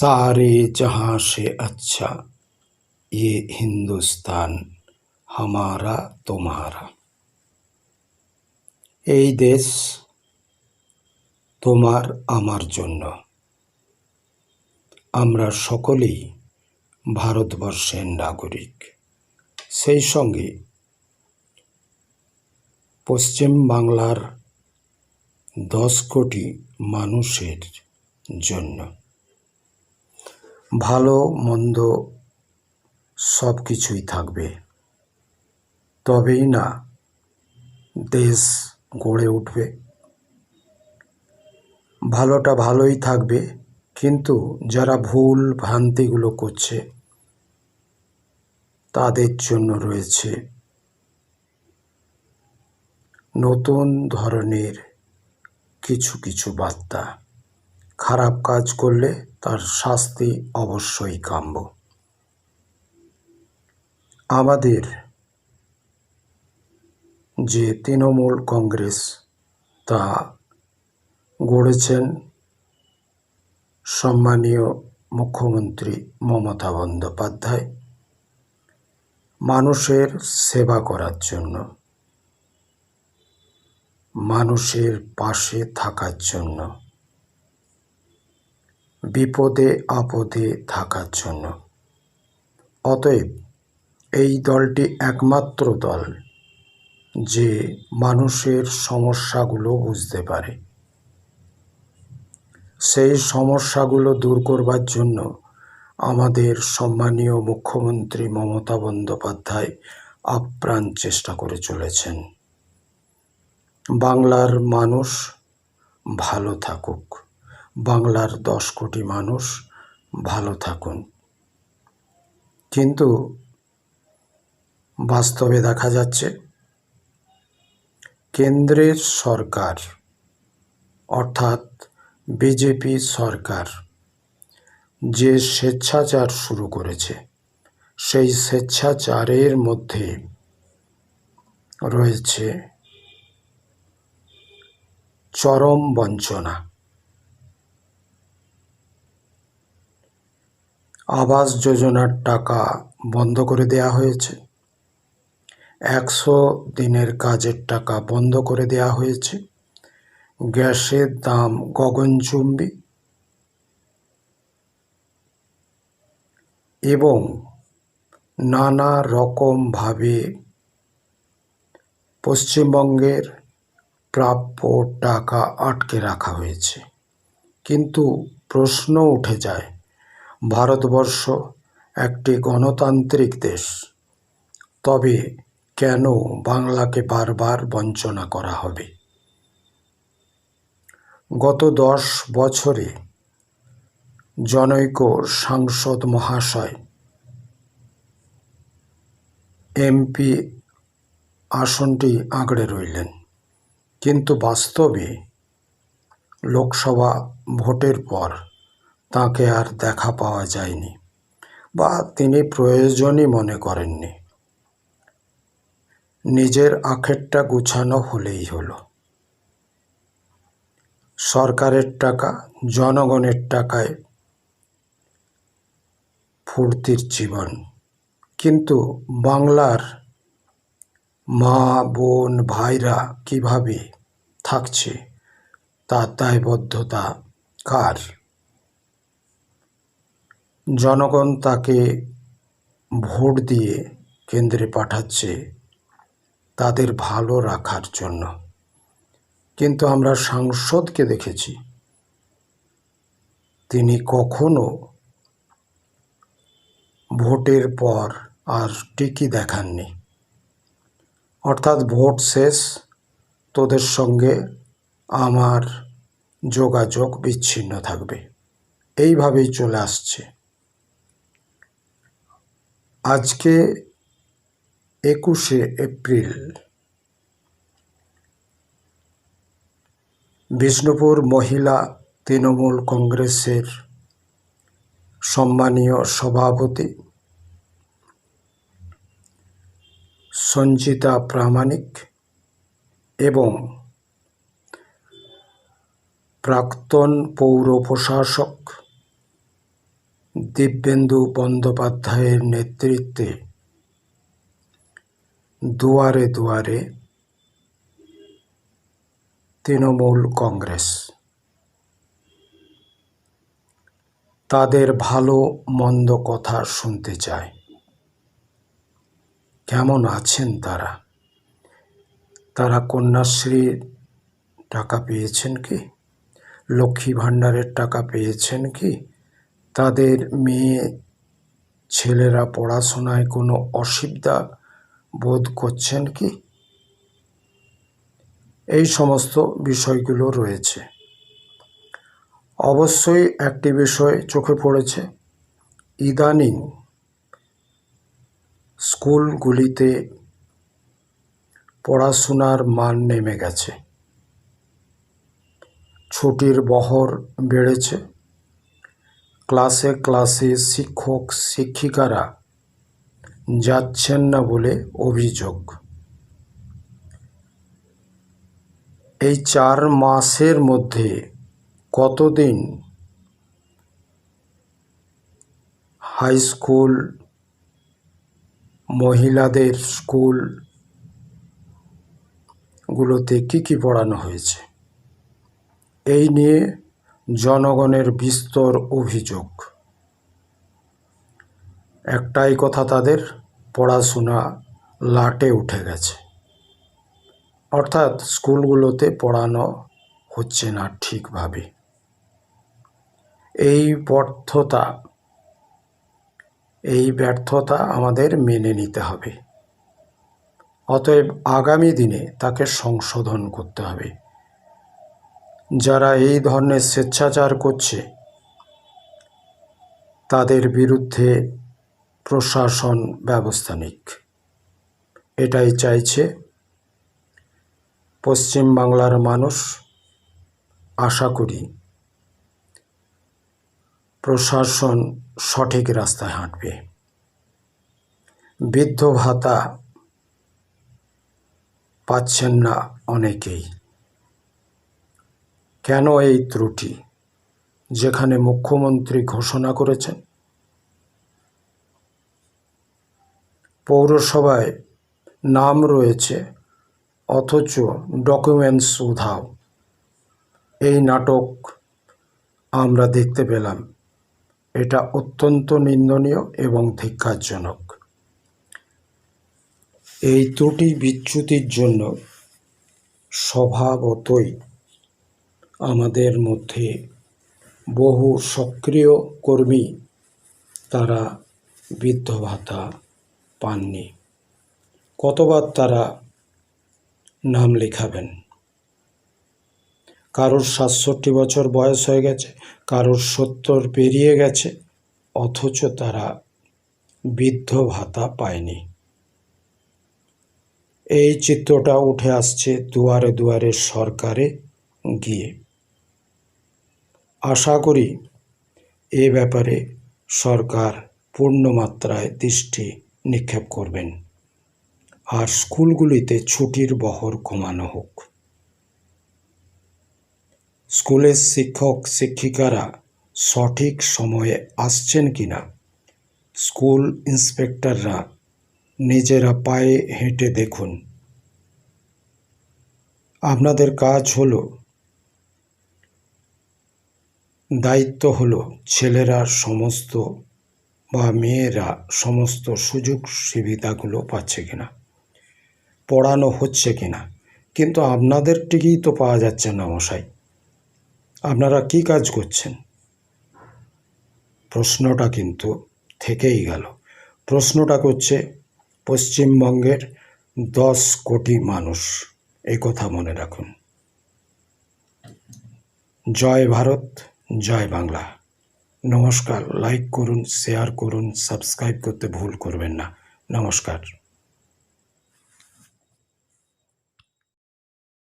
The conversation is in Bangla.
सारे जहां से अच्छा ये হিন্দুস্তান হামারা তোমারা এই দেশ তোমার আমার জন্য আমরা সকলেই ভারতবর্ষের নাগরিক সেই সঙ্গে পশ্চিম বাংলার দশ কোটি মানুষের জন্য ভালো, মন্দ সব কিছুই থাকবে। তবেই না দেশ গড়ে উঠবে। ভালোটা ভালোই থাকবে, কিন্তু যারা ভুল ভ্রান্তিগুলো করছে, তাদের জন্য রয়েছে নতুন ধরনের কিছু কিছু বার্তা। খারাপ কাজ করলে তার শাস্তি অবশ্যই কাম্য। আমাদের যে তৃণমূল কংগ্রেস, তা গড়েছেন সম্মানীয় মুখ্যমন্ত্রী মমতা বন্দ্যোপাধ্যায়। মানুষের সেবা করার জন্য, মানুষের পাশে থাকার জন্য। বিপদে আপদে থাকার জন্য। অতএব এই দলটি একমাত্র দল যে মানুষের সমস্যাগুলো বুঝতে পারে। সেই সমস্যাগুলো দূর করবার জন্য আমাদের সম্মানীয় মুখ্যমন্ত্রী মমতা বন্দ্যোপাধ্যায় আপ্রাণ চেষ্টা করে চলেছেন। বাংলার মানুষ ভালো থাকুক। বাংলার দশ কোটি মানুষ ভালো থাকুন। কিন্তু বাস্তবে দেখা যাচ্ছে, কেন্দ্রের সরকার, অর্থাৎ বিজেপি সরকার, যে স্বেচ্ছাচার শুরু করেছে, সেই স্বেচ্ছাচারের মধ্যে রয়েছে চরম বঞ্চনা। আবাস যোজনার টাকা বন্ধ করে দেয়া হয়েছে। একশো দিনের কাজের টাকা বন্ধ করে দেয়া হয়েছে। গ্যাসের দাম গগনচুম্বী এবং নানা রকমভাবে পশ্চিমবঙ্গের প্রাপ্য টাকা আটকে রাখা হয়েছে। কিন্তু প্রশ্ন উঠে যায় ভারতবর্ষ একটি গণতান্ত্রিক দেশ। তবে কেন বাংলাকে বারবার বঞ্চনা করা হবে? গত দশ বছরে জনৈক সাংসদ মহাশয় এমপি আসনটি আঁকড়ে রইলেন। কিন্তু বাস্তবে লোকসভা ভোটের পর তাকে আর দেখা পাওয়া যায়নি বা তিনি প্রয়োজনই মনে করেননি। নিজের আখেরটা গুছানো হলেই হলো। সরকারের টাকা, জনগণের টাকায় ফুর্তির জীবন। কিন্তু বাংলার মা, বোন, ভাইরা কীভাবে থাকছে, তার দায়বদ্ধতা কার? জনগণ তাকে ভোট দিয়ে কেন্দ্রে পাঠাচ্ছে তাদের ভালো রাখার জন্য। কিন্তু আমরা সাংসদকে দেখেছি। তিনি কখনো ভোটের পর আর টিকি দেখাননি। অর্থাৎ ভোট শেষ, তোদের সঙ্গে আমার যোগাযোগ বিচ্ছিন্ন থাকবে। এইভাবেই চলে আসছে। আজকে একুশে এপ্রিল, বিষ্ণুপুর মহিলা তৃণমূল কংগ্রেসের সম্মানীয় সভাপতি সঞ্চিতা প্রামাণিক এবং প্রাক্তন পৌর প্রশাসক দিব্যেন্দু বন্দ্যোপাধ্যায়ের নেতৃত্বে। দুয়ারে দুয়ারে তৃণমূল কংগ্রেস। তাদের ভালো মন্দ কথা শুনতে চায়। কেমন আছেন তারা? তারা কন্যাশ্রীর টাকা পেয়েছেন কি? লক্ষ্মী ভাণ্ডারের টাকা পেয়েছেন কি? তাদের মেয়ে ছেলেরা পড়াশোনায় কোনো অসুবিধা বোধ করছেন কি? এই সমস্ত বিষয়গুলো রয়েছে। অবশ্যই একটি বিষয় চোখে পড়েছে। ইদানিং স্কুলগুলিতে পড়াশোনার মান নেমে গেছে। ছুটির বহর বেড়েছে। ক্লাসে ক্লাসে শিক্ষক, শিক্ষিকারা যাচ্ছেন না বলে অভিযোগ। এই চার মাসের মধ্যে কতদিন হাই স্কুল, মহিলাদের স্কুল গুলোতে কি কি পড়ানো হয়েছে? এই নিয়ে জনগণের বিস্তর অভিযোগ। একটাই কথা তাদের, পড়াশোনা লাটে উঠে গেছে। অর্থাৎ স্কুলগুলোতে পড়ানো হচ্ছে না ঠিকভাবে। এই ব্যর্থতা এই ব্যর্থতা আমাদের মেনে নিতে হবে। অতএব আগামী দিনে তাকে সংশোধন করতে হবে। যারা এই ধরনের স্বেচ্ছাচার করছে, তাদের বিরুদ্ধে প্রশাসন ব্যবস্থা নিক। এটাই চাইছে পশ্চিমবাংলার মানুষ। আশা করি প্রশাসন সঠিক রাস্তায় হাঁটবে। বৃদ্ধ ভাতা পাচ্ছেন না অনেকেই। কেন এই ত্রুটি যেখানে মুখ্যমন্ত্রী ঘোষণা করেছেন? পৌরসভায় নাম রয়েছে, অথচ ডকুমেন্টস উধাও। এই নাটক আমরা দেখতে পেলাম। এটা অত্যন্ত নিন্দনীয় এবং ধিক্কারজনক। এই ত্রুটি বিচ্যুতির জন্য স্বভাবতই আমাদের মধ্যে বহু সক্রিয় কর্মী তারা বৃদ্ধ ভাতা পাননি। কতবার তারা নাম লেখাবেন? কারোর সাতষট্টি বছর বয়স হয়ে গেছে, কারোর সত্তর পেরিয়ে গেছে, অথচ তারা বৃদ্ধ ভাতা পায়নি। এই চিত্রটা উঠে আসছে দুয়ারে দুয়ারে সরকারে গিয়ে। আশা করি এ ব্যাপারে সরকার পূর্ণমাত্রায় দৃষ্টি নিক্ষেপ করবেন। আর স্কুলগুলিতে ছুটির বহর কমানো হোক। স্কুলের শিক্ষক, শিক্ষিকারা সঠিক সময়ে আসছেন কি না স্কুল ইন্সপেক্টররা নিজেরা পায়ে হেঁটে দেখুন। আপনাদের কাজ হলো দায়িত্ব হলো ছেলেরা সমস্ত বা মেয়েরা সমস্ত সুযোগ সুবিধাগুলো পাচ্ছে কিনা, পড়ানো হচ্ছে কিনা। কিন্তু আপনাদের টিকেই তো পাওয়া যাচ্ছে না মশাই। আপনারা কি কাজ করছেন? প্রশ্নটা কিন্তু থেকেই গেল। প্রশ্নটা করছে পশ্চিমবঙ্গের দশ কোটি মানুষ। এই কথা মনে রাখুন। জয় ভারত। জয় বাংলা। নমস্কার। লাইক করুন শেয়ার করুন সাবস্ক্রাইব করতে ভুল করবেন না। নমস্কার।